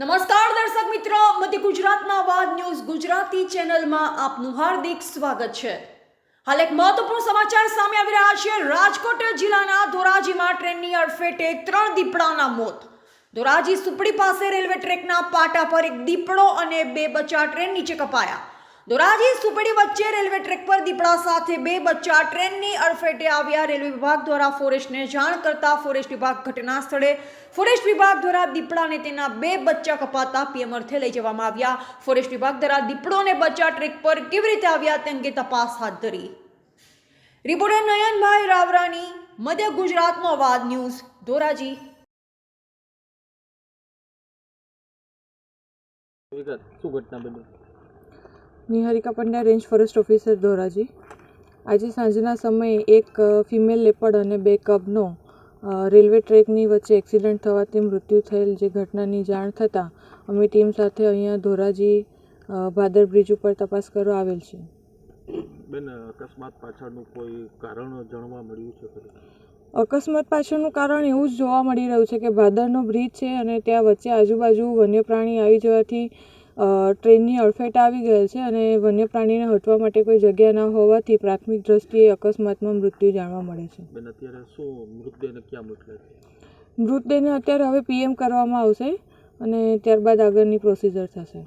નમસ્કાર દર્શક મિત્રો, મધ્ય ગુજરાતના વાદ ન્યૂઝ ગુજરાતી ચેનલમાં આપનું હાર્દિક સ્વાગત છે. હાલ એક મહત્વપૂર્ણ સમાચાર સામે આવી રહ્યા છે. રાજકોટ જિલ્લાના ધોરાજીમાં ટ્રેનની અડફેટે ત્રણ દીપડાના મોત. ધોરાજી સુપડી પાસે રેલવે ટ્રેકના પાટા પર એક દીપડો અને બે બચ્ચા ટ્રેન નીચે કપાયા. ધોરાજી સુપડી વચ્ચે રેલવે ટ્રેક પર દીપડા સાથે બે બચ્ચા ટ્રેનની અડફેટે આવ્યા. રેલવે વિભાગ દ્વારા ફોરેસ્ટને જાણ કરતા ફોરેસ્ટ વિભાગ ઘટના સ્થળે ફોરેસ્ટ વિભાગ દ્વારા દીપડાને તેના બે બચ્ચા કપાતા પીએમ અર્થે લઈ જવામાં આવ્યા. ફોરેસ્ટ વિભાગ દ્વારા દીપડો અને બચ્ચા ટ્રેક પર કેવી રીતે આવ્યા તે અંગે તપાસ હાથ ધરી. રિપોર્ટર નયનભાઈ રાવરાની મધ્ય ગુજરાતનો અવાજ ન્યૂઝ ધોરાજી શું ઘટના બની? Niharika Pandya range forest officer Dhoraji. આજે સાંજના સમયે એક ફિમેલ લેપડ અને બે કબનો રેલવે ટ્રેકની વચ્ચે એક્સિડન્ટ થવાથી મૃત્યુ થયેલ જે ઘટનાની જાણ થતાં અમે ટીમ સાથે અહીંયા ધોરાજી ભાદર બ્રિજ ઉપર તપાસ કરવા આવેલ છે બેન અકસ્માત પાછળનું કોઈ કારણ જાણવા મળ્યું છે અકસ્માત પાછળનું કારણ એવું જ જોવા મળી રહ્યું છે કે ભાદરનો બ્રિજ છે અને ત્યાં વચ્ચે આજુબાજુ વન્ય પ્રાણી આવી જવાથી ટ્રેનની અડફેટ આવી ગયેલ છે અને વન્ય પ્રાણીને હટવા માટે કોઈ જગ્યા ન હોવાથી પ્રાથમિક દ્રષ્ટિએ અકસ્માતમાં મૃત્યુ જાણવા મળે છે. બેન અત્યારે શું મૃતદેહને ક્યાં મોકલે છે? મૃતદેહને અત્યારે હવે પીએમ કરવામાં આવશે અને ત્યારબાદ આગળની પ્રોસિજર થશે.